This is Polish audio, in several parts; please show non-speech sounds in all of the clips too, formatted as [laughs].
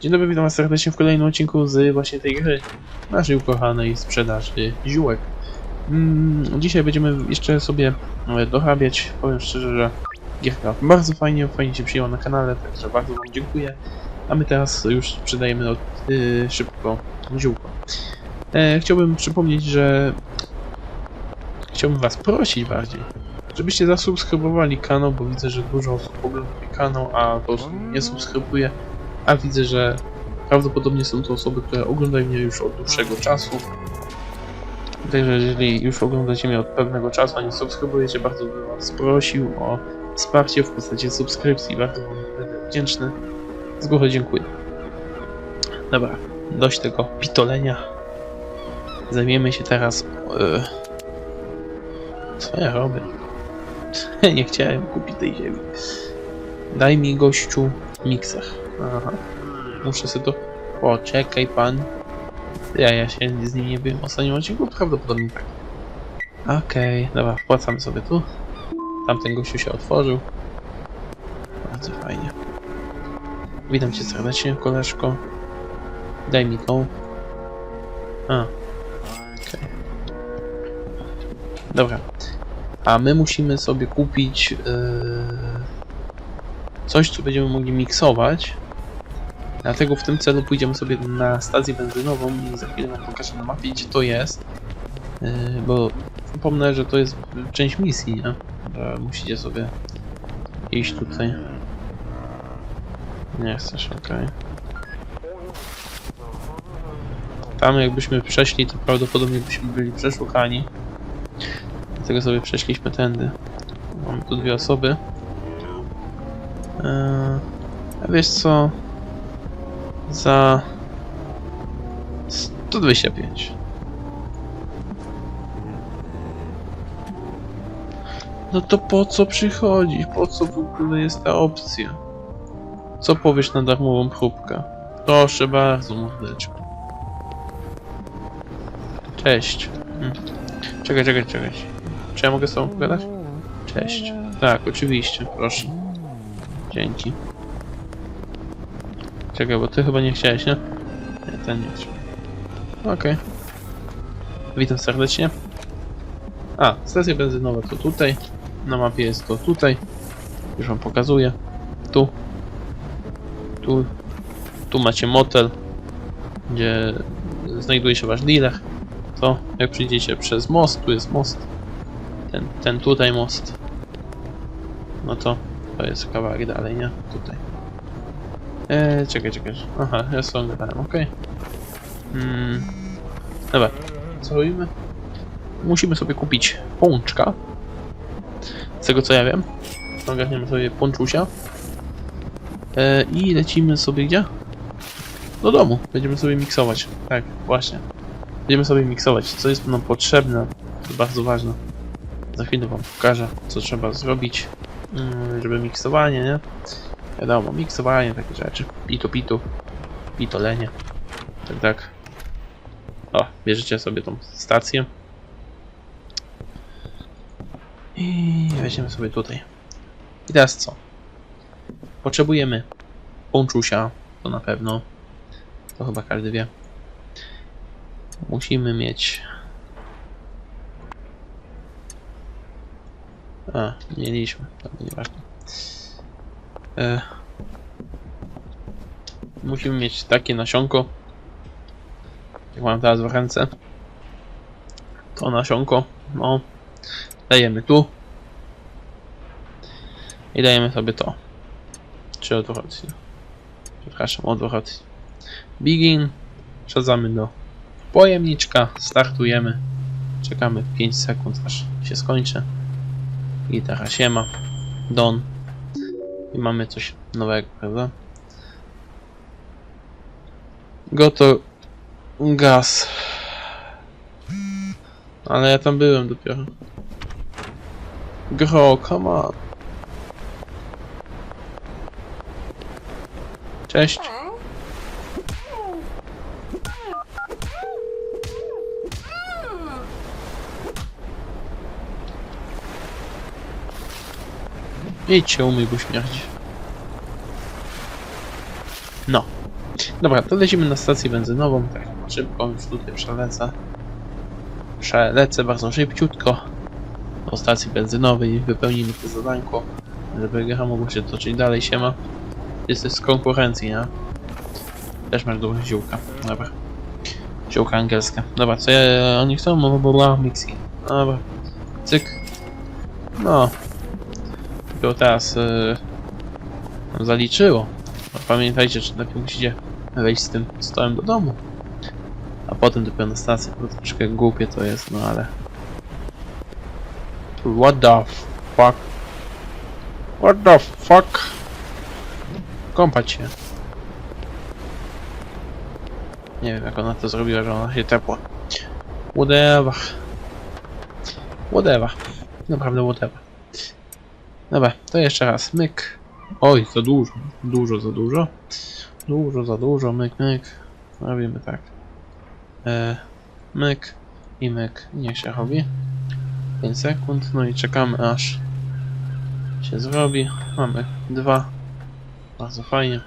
Dzień dobry, witam serdecznie w kolejnym odcinku z właśnie tej gry. Naszej ukochanej sprzedaży ziółek. Mm, dzisiaj będziemy jeszcze sobie e, dorabiać. Powiem szczerze, że gierka bardzo fajnie, fajnie się przyjęła na kanale, także bardzo wam dziękuję. A my teraz już sprzedajemy od, y, szybko ziółko. E, chciałbym przypomnieć, że chciałbym was prosić bardziej, żebyście zasubskrybowali kanał, bo widzę, że dużo osób ogląda kanał, a to osób nie subskrybuje. A widzę, że prawdopodobnie są to osoby, które oglądają mnie już od dłuższego czasu. Także jeżeli już oglądacie mnie od pewnego czasu, a nie subskrybujecie, bardzo bym was prosił o wsparcie w postaci subskrypcji. Bardzo wam będę wdzięczny. Z góry dziękuję. Dobra, dość tego pitolenia. Zajmiemy się teraz... Yy... Co ja robię? [laughs] nie chciałem kupić tej ziemi. Daj mi gościu mikser. Aha. Muszę sobie to... Poczekaj pan. Ja, ja się z nim nie byłem w ostatnim odcinku? Prawdopodobnie tak. Okej, dobra, wpłacamy sobie tu. Tamten gościu się otworzył. Bardzo fajnie. Witam cię serdecznie, koleżko. Daj mi tą. A. Okej. Dobra. A my musimy sobie kupić... Yy coś, co będziemy mogli miksować. Dlatego w tym celu pójdziemy sobie na stację benzynową i za chwilę wam pokażę na mapie, gdzie to jest. Yy, bo przypomnę, że to jest część misji, nie? Że musicie sobie iść tutaj. Nie chcesz, okej. Tam jakbyśmy przeszli, to prawdopodobnie byśmy byli przeszukani. Dlatego sobie przeszliśmy tędy. Mamy tu dwie osoby. Eee, a wiesz co? Za 125. No to po co przychodzić? Po co w ogóle jest ta opcja? Co powiesz na darmową próbkę? Proszę bardzo, mordeczko. Cześć. Hmm. Czekaj, czekaj, czekaj. Czy ja mogę z tobą pogadać? Cześć. Tak, oczywiście, proszę. Dzięki. Czekaj, bo ty chyba nie chciałeś, nie? Nie, ten nie chciał. Okej. Witam serdecznie. A, stacja benzynowa to tutaj. Na mapie jest to tutaj. Już wam pokazuję. Tu. Tu. Tu macie motel, gdzie znajduje się wasz dealer. To, jak przyjdziecie przez most, tu jest most. Ten, ten tutaj most. No to to jest kawałek dalej, nie? Tutaj. Eee, czekaj, czekaj. Aha, ja sobie gadałem, okej. Mm. Dobra, co robimy? Musimy sobie kupić pączka. Z tego co ja wiem. Ogarniemy sobie pączusia. Eee, I lecimy sobie gdzie? Do domu. Będziemy sobie miksować. Tak, właśnie. Będziemy sobie miksować. Co jest nam potrzebne. To bardzo ważne. Za chwilę wam pokażę, co trzeba zrobić mm, żeby miksowanie, nie? Wiadomo, miksowanie, takie rzeczy. Pitu, pitu, pitolenie. Tak, tak. O, bierzecie sobie tą stację. I weźmiemy sobie tutaj. I teraz co? Potrzebujemy pączusia, to na pewno. To chyba każdy wie. Musimy mieć A, mieliśmy, to nieważne. E, musimy mieć takie nasionko. Jak mam teraz w ręce. To nasionko, no. Dajemy tu. I dajemy sobie to. Czy odwrotnie. Przepraszam, odwrotnie. Begin. Wsadzamy do pojemniczka. Startujemy. Czekamy 5 sekund aż się skończy. Gitara siema. Don. I mamy coś nowego, prawda? Goto gaz. Ale ja tam byłem dopiero. Gro, come on. Cześć. Idź się umyj, bo śmierdzi. No. Dobra, to lecimy na stację benzynową, tak szybko, już tutaj przelecę. Przelecę bardzo szybciutko do stacji benzynowej, wypełnimy to zadanko, żeby gra mogło się toczyć dalej, siema. Jesteś z konkurencji, nie? Też masz dużo ziółka, dobra. Ziółka angielskie. Dobra, co ja, oni chcą? No, bo była mixi. Dobra. Cyk. No. Dopiero teraz yy, zaliczyło. No, Pamiętajcie, że najpierw musicie wejść z tym stołem do domu. A potem dopiero na stację, bo troszkę głupie to jest, no ale... What the fuck? What the fuck? Kąpać się. Nie wiem jak ona to zrobiła, że ona się tepła. Whatever. Whatever. Naprawdę whatever. Dobra, to jeszcze raz. Myk. Oj, za dużo. Dużo za dużo. Dużo za dużo. Myk, myk. Robimy tak. E, myk i myk. Niech się robi. 5 sekund. No i czekamy aż się zrobi. Mamy dwa. Bardzo fajnie.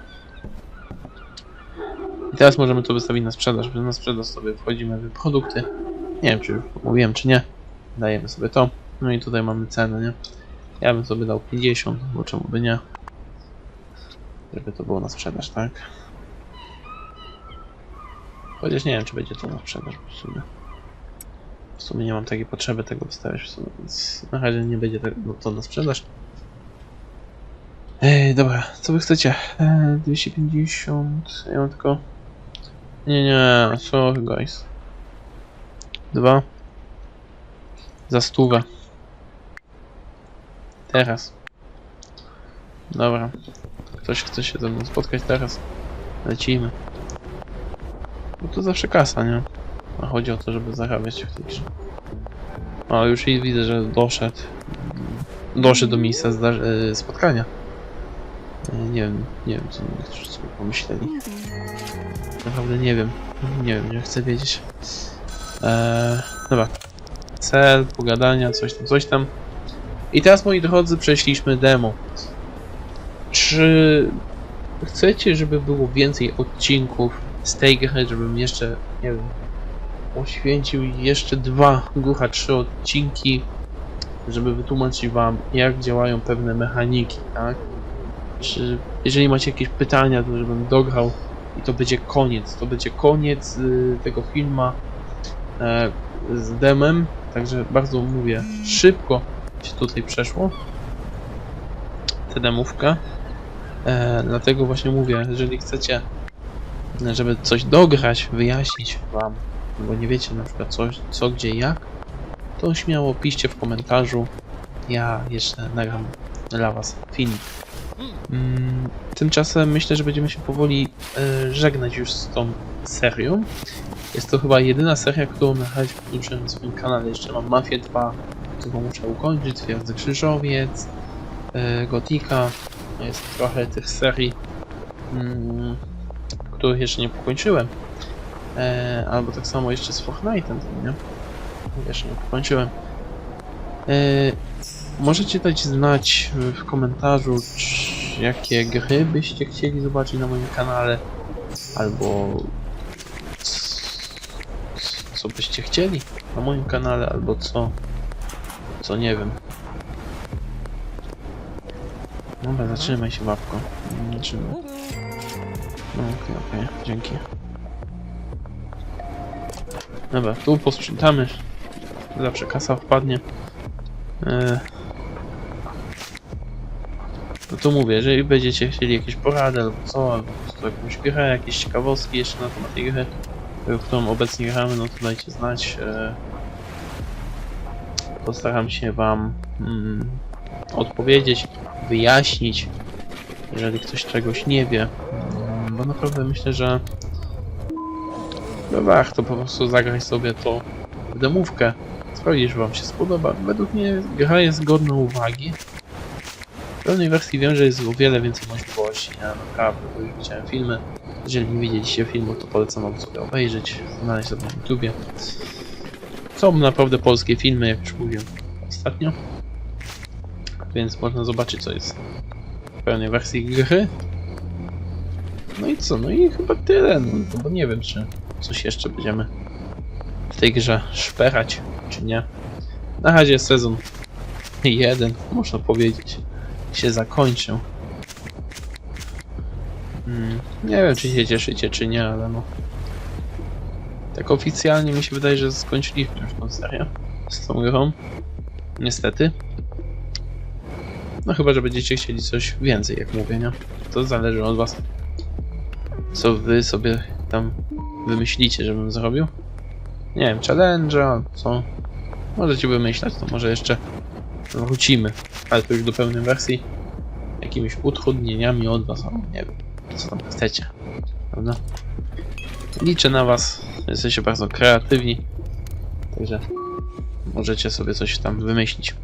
I teraz możemy to wystawić na sprzedaż. Na sprzedaż sobie wchodzimy w produkty. Nie wiem, czy już mówiłem, czy nie. Dajemy sobie to. No i tutaj mamy cenę, nie? Ja bym sobie dał 50, bo czemu by nie? Żeby to było na sprzedaż, tak? Chociaż nie wiem, czy będzie to na sprzedaż w sumie. W sumie nie mam takiej potrzeby tego wystawiać w sumie, więc na razie nie będzie to na sprzedaż. Ej, dobra, co wy chcecie? Eee, 250, ja mam tylko... Nie, nie, sorry guys. Dwa. Za stówę. Teraz. Dobra. Ktoś chce się ze mną spotkać teraz. Lecimy. No to zawsze kasa, nie? A chodzi o to, żeby zarabiać w tej grze. O, już i widzę, że doszedł. Doszedł do miejsca e, spotkania. E, Nie wiem, nie wiem co niektórzy sobie pomyśleli. Naprawdę nie wiem. Nie wiem, nie chcę wiedzieć. Eee, dobra. Cel, pogadania, coś tam, coś tam. I teraz, moi drodzy, przeszliśmy demo. Czy chcecie, żeby było więcej odcinków z tej gry, żebym jeszcze, nie wiem, poświęcił jeszcze dwa, grucha trzy odcinki, żeby wytłumaczyć wam, jak działają pewne mechaniki, tak? Czy jeżeli macie jakieś pytania, to żebym dograł i to będzie koniec, to będzie koniec y, tego filma e, z demem, także bardzo mówię, szybko się tutaj przeszło tę demówkę. E, dlatego właśnie mówię, jeżeli chcecie, żeby coś dograć, wyjaśnić wam, bo nie wiecie na przykład coś, co, gdzie, jak, to śmiało piszcie w komentarzu. Ja jeszcze nagram dla was film. Mm, tymczasem myślę, że będziemy się powoli e, żegnać już z tą serią. Jest to chyba jedyna seria, którą na razie włączyłem na swoim kanale. Jeszcze mam Mafię 2, którą muszę ukończyć, Twierdzy Krzyżowiec, e, Gotika. Jest trochę tych serii, mm, których jeszcze nie pokończyłem. E, albo tak samo jeszcze z Fortnite'em, nie? Jeszcze nie pokończyłem. E, możecie dać znać w komentarzu, jakie gry byście chcieli zobaczyć na moim kanale, albo co byście chcieli na moim kanale, albo co, co nie wiem. Dobra, zatrzymaj się babko. Zatrzymaj. No, okej, okej, dzięki. Dobra, tu posprzątamy. Zawsze kasa wpadnie. Eee. No to mówię, jeżeli będziecie chcieli jakieś porady albo co, albo po prostu jakąś grę, jakieś ciekawostki jeszcze na temat tej gry, którą obecnie gramy, no to dajcie znać. Eee. Postaram się wam mm, odpowiedzieć, wyjaśnić, jeżeli ktoś czegoś nie wie. Mm, Bo naprawdę myślę, że no warto po prostu zagrać sobie to w demówkę. Sprawdzić, że wam się spodoba. Według mnie gra jest godna uwagi. W pełnej wersji wiem, że jest o wiele więcej możliwości. Ja naprawdę, bo już widziałem filmy. Jeżeli nie widzieliście filmu, to polecam wam sobie obejrzeć, znaleźć sobie na YouTubie. Są naprawdę polskie filmy, jak już mówiłem ostatnio. Więc można zobaczyć, co jest w pełnej wersji gry. No i co? No i chyba tyle, no to bo nie wiem, czy coś jeszcze będziemy w tej grze szperać, czy nie. Na razie sezon jeden, można powiedzieć, się zakończył. Mm, nie wiem, czy się cieszycie, czy nie, ale no. Tak oficjalnie mi się wydaje, że skończyliśmy już tą serię z tą grą. Niestety. No chyba, że będziecie chcieli coś więcej, jak mówię, nie? To zależy od was. Co wy sobie tam wymyślicie, żebym zrobił? Nie wiem, challenge'a, co? Możecie wymyślać, to może jeszcze wrócimy, ale to już do pełnej wersji. Jakimiś utrudnieniami od was, nie wiem, co tam chcecie, prawda? Liczę na was, jesteście bardzo kreatywni, także możecie sobie coś tam wymyślić.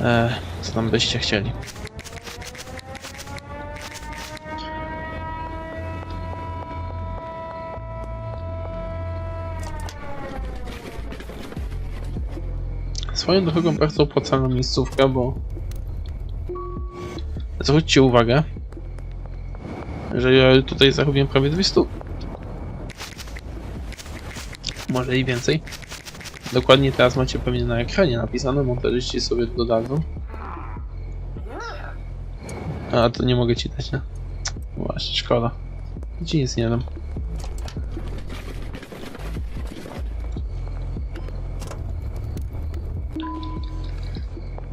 Eee, co tam byście chcieli? Swoją drogą bardzo opłacalna miejscówka, bo zwróćcie uwagę, że ja tutaj zarobiłem prawie 200. Może i więcej. Dokładnie teraz macie pewnie na ekranie napisane, montażyści sobie dodadzą. A, to nie mogę ci dać, nie? Właśnie, szkoda. Ci nic nie dam.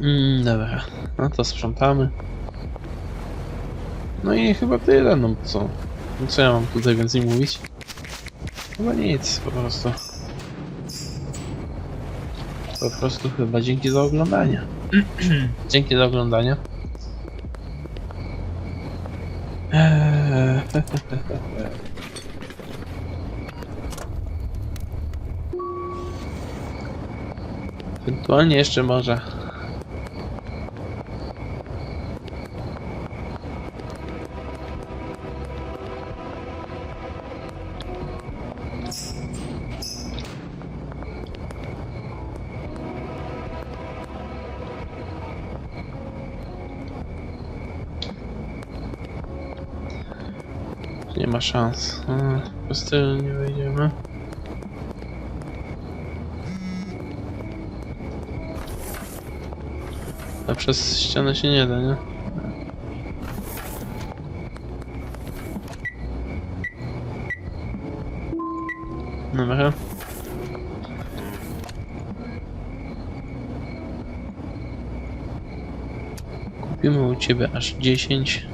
Mm, dobra, no to sprzątamy. No i chyba tyle, no co? No co ja mam tutaj więcej mówić? Chyba nic, po prostu. Po prostu chyba dzięki za oglądanie. [clears throat] dzięki za oglądanie. [laughs] Eee, [laughs] Ewentualnie jeszcze może. Nie ma szans. A, Po nie wejdziemy. A przez ścianę się nie da, nie? Dobra. Kupimy u ciebie aż 10.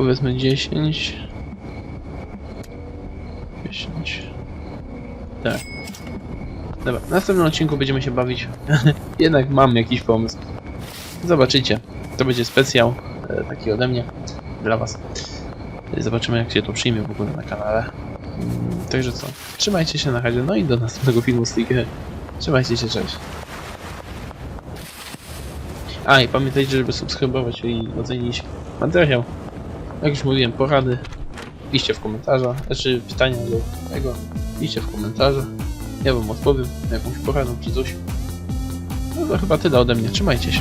powiedzmy 10. 10. Tak. Dobra, w następnym odcinku będziemy się bawić. [laughs] Jednak mam jakiś pomysł. Zobaczycie. To będzie specjał e, taki ode mnie dla was. Zobaczymy jak się to przyjmie w ogóle na kanale. Mm, Także co? Trzymajcie się na razie, no i do następnego filmu z. Trzymajcie się, cześć. A i pamiętajcie, żeby subskrybować i ocenić materiał. Jak już mówiłem, porady piszcie w komentarzach, znaczy pytania do tego piszcie w komentarzach. Ja wam odpowiem jakąś poradą czy coś. No to chyba tyle ode mnie, trzymajcie się.